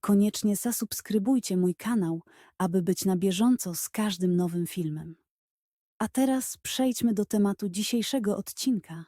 koniecznie zasubskrybujcie mój kanał, aby być na bieżąco z każdym nowym filmem. A teraz przejdźmy do tematu dzisiejszego odcinka.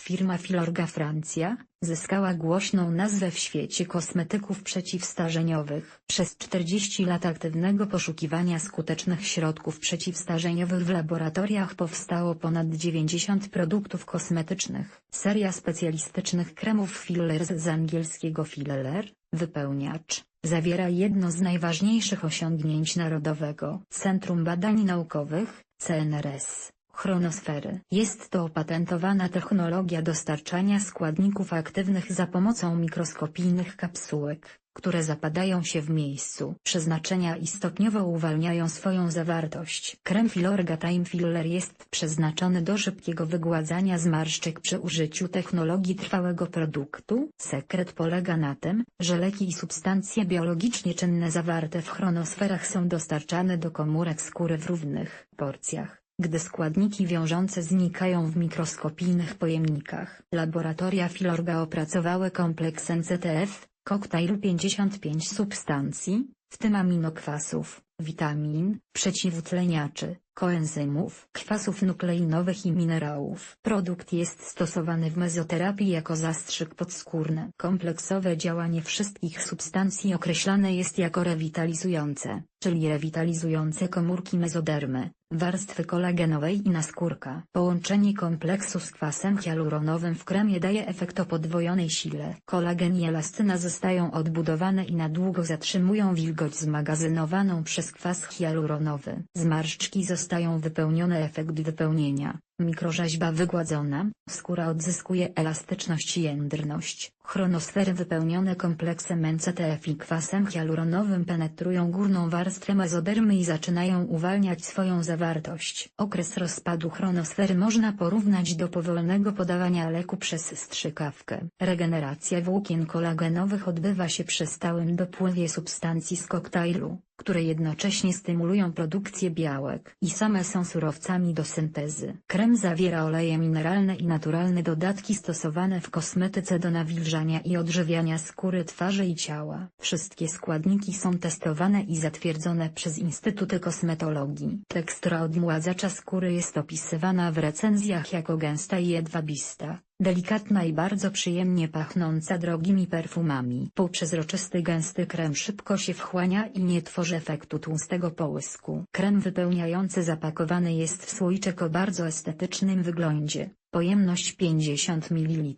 Firma Filorga Francja zyskała głośną nazwę w świecie kosmetyków przeciwstarzeniowych. Przez 40 lat aktywnego poszukiwania skutecznych środków przeciwstarzeniowych w laboratoriach powstało ponad 90 produktów kosmetycznych. Seria specjalistycznych kremów fillers z angielskiego filler, wypełniacz, zawiera jedno z najważniejszych osiągnięć Narodowego Centrum Badań Naukowych, CNRS. Chronosfery. Jest to opatentowana technologia dostarczania składników aktywnych za pomocą mikroskopijnych kapsułek, które zapadają się w miejscu przeznaczenia i stopniowo uwalniają swoją zawartość. Krem Filorga Time Filler jest przeznaczony do szybkiego wygładzania zmarszczek przy użyciu technologii trwałego produktu. Sekret polega na tym, że leki i substancje biologicznie czynne zawarte w chronosferach są dostarczane do komórek skóry w równych porcjach gdy składniki wiążące znikają w mikroskopijnych pojemnikach. Laboratoria Filorga opracowały kompleks NCTF, koktajl 55 substancji, w tym aminokwasów, witamin, przeciwutleniaczy, koenzymów, kwasów nukleinowych i minerałów. Produkt jest stosowany w mezoterapii jako zastrzyk podskórny. Kompleksowe działanie wszystkich substancji określane jest jako rewitalizujące, czyli rewitalizujące komórki mezodermy, warstwy kolagenowej i naskórka. Połączenie kompleksu z kwasem hialuronowym w kremie daje efekt o podwojonej sile. Kolagen i elastyna zostają odbudowane i na długo zatrzymują wilgoć zmagazynowaną przez kwas hialuronowy. Zmarszczki zostają wypełnione efekt wypełnienia. Mikrorzeźba wygładzona, skóra odzyskuje elastyczność i jędrność. Chronosfery wypełnione kompleksem NCTF i kwasem hialuronowym penetrują górną warstwę mezodermy i zaczynają uwalniać swoją zawartość. Okres rozpadu chronosfery można porównać do powolnego podawania leku przez strzykawkę. Regeneracja włókien kolagenowych odbywa się przy stałym dopływie substancji z koktajlu, które jednocześnie stymulują produkcję białek i same są surowcami do syntezy. Krem zawiera oleje mineralne i naturalne dodatki stosowane w kosmetyce do nawilżania i odżywiania skóry twarzy i ciała. Wszystkie składniki są testowane i zatwierdzone przez Instytuty Kosmetologii. Tekstura odmładzacza skóry jest opisywana w recenzjach jako gęsta i jedwabista delikatna i bardzo przyjemnie pachnąca drogimi perfumami. Półprzezroczysty gęsty krem szybko się wchłania i nie tworzy efektu tłustego połysku. Krem wypełniający zapakowany jest w słoiczek o bardzo estetycznym wyglądzie. Pojemność 50 ml.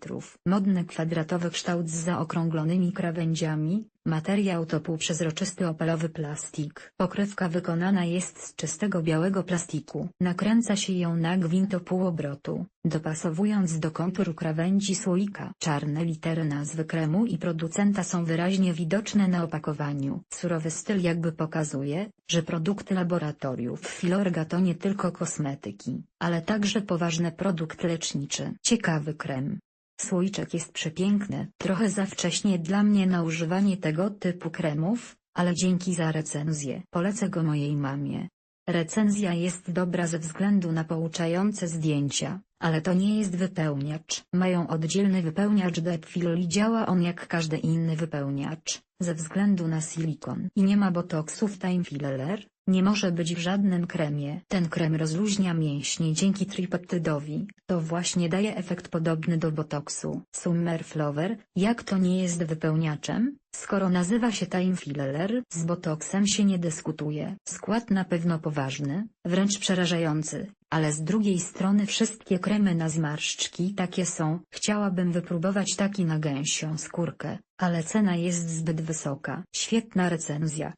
Modny kwadratowy kształt z zaokrąglonymi krawędziami, materiał to półprzezroczysty opalowy plastik. Pokrywka wykonana jest z czystego białego plastiku. Nakręca się ją na gwint o pół obrotu, dopasowując do konturu krawędzi słoika. Czarne litery nazwy kremu i producenta są wyraźnie widoczne na opakowaniu. Surowy styl jakby pokazuje, że produkty laboratoriów Filorga to nie tylko kosmetyki, ale także poważny produkt leczniczy. Ciekawy krem. Słoiczek jest przepiękny. Trochę za wcześnie dla mnie na używanie tego typu kremów, ale dzięki za recenzję. Polecę go mojej mamie. Recenzja jest dobra ze względu na pouczające zdjęcia, ale to nie jest wypełniacz. Mają oddzielny wypełniacz Deep Fill i działa on jak każdy inny wypełniacz, ze względu na silikon. I nie ma botoksu w Time Filler, nie może być w żadnym kremie. Ten krem rozluźnia mięśnie dzięki tripeptydowi, to właśnie daje efekt podobny do botoksu. Summer Flower, jak to nie jest wypełniaczem, skoro nazywa się Time Filler? Z botoksem się nie dyskutuje. Skład na pewno poważny, wręcz przerażający, ale z drugiej strony wszystkie kremy na zmarszczki takie są. Chciałabym wypróbować taki na gęsią skórkę, ale cena jest zbyt wysoka. Świetna recenzja.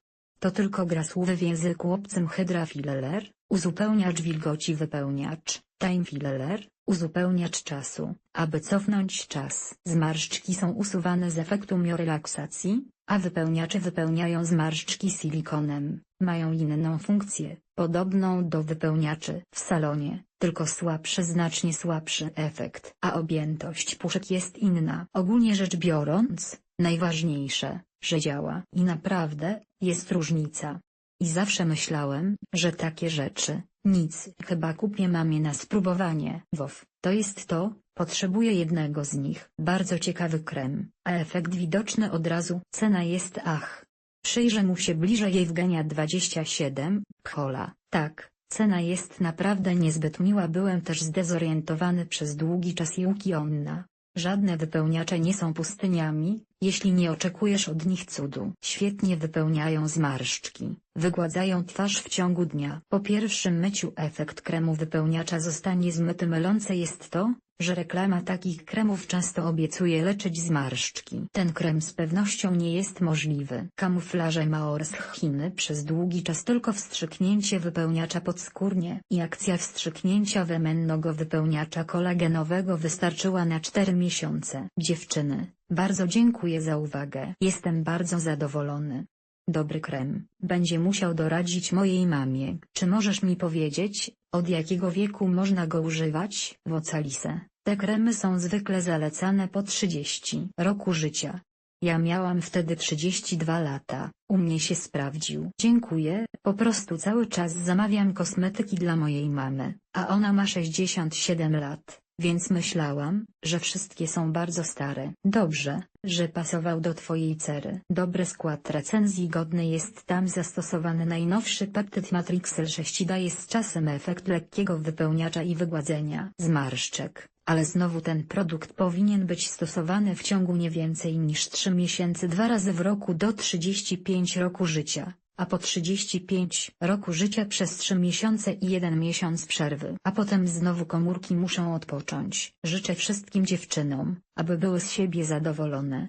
To tylko gra słowy w języku obcym Hydra Filler, uzupełniacz wilgoci wypełniacz, Time Filler, uzupełniacz czasu, aby cofnąć czas. Zmarszczki są usuwane z efektu miorelaksacji, A wypełniacze wypełniają zmarszczki silikonem, mają inną funkcję, podobną do wypełniaczy w salonie, tylko słabszy, znacznie słabszy efekt. A objętość puszek jest inna. Ogólnie rzecz biorąc, najważniejsze, że działa. I naprawdę, jest różnica. I zawsze myślałem, że takie rzeczy, nic, chyba kupię mamie na spróbowanie. WOW, to jest to, potrzebuję jednego z nich. Bardzo ciekawy krem, a efekt widoczny od razu. Cena jest ach. Przyjrzę mu się bliżej Jewgenia 27, Hola, tak, cena jest naprawdę niezbyt miła. Byłem też zdezorientowany przez długi czas Juki Onna. Żadne wypełniacze nie są pustyniami, jeśli nie oczekujesz od nich cudu. Świetnie wypełniają zmarszczki, wygładzają twarz w ciągu dnia. Po pierwszym myciu efekt kremu wypełniacza zostanie zmyty. Mylące jest to, że reklama takich kremów często obiecuje leczyć zmarszczki. Ten krem z pewnością nie jest możliwy. Kamuflaże Maors Chiny przez długi czas tylko wstrzyknięcie wypełniacza podskórnie i akcja wstrzyknięcia wemennego wypełniacza kolagenowego wystarczyła na 4 miesiące. Dziewczyny, bardzo dziękuję za uwagę. Jestem bardzo zadowolony. Dobry krem, będzie musiał doradzić mojej mamie. Czy możesz mi powiedzieć, od jakiego wieku można go używać? Wocalise, te kremy są zwykle zalecane po 30 roku życia. Ja miałam wtedy 32 lata, u mnie się sprawdził. Dziękuję, po prostu cały czas zamawiam kosmetyki dla mojej mamy, a ona ma 67 lat. Więc myślałam, że wszystkie są bardzo stare. Dobrze, że pasował do twojej cery. Dobry skład recenzji godny jest tam zastosowany. Najnowszy peptyd Matrix L6 daje z czasem efekt lekkiego wypełniacza i wygładzenia. Zmarszczek, ale znowu ten produkt powinien być stosowany w ciągu nie więcej niż 3 miesięcy. Dwa razy w roku do 35 roku życia a po 35 roku życia przez 3 miesiące i 1 miesiąc przerwy. A potem znowu komórki muszą odpocząć. Życzę wszystkim dziewczynom, aby były z siebie zadowolone,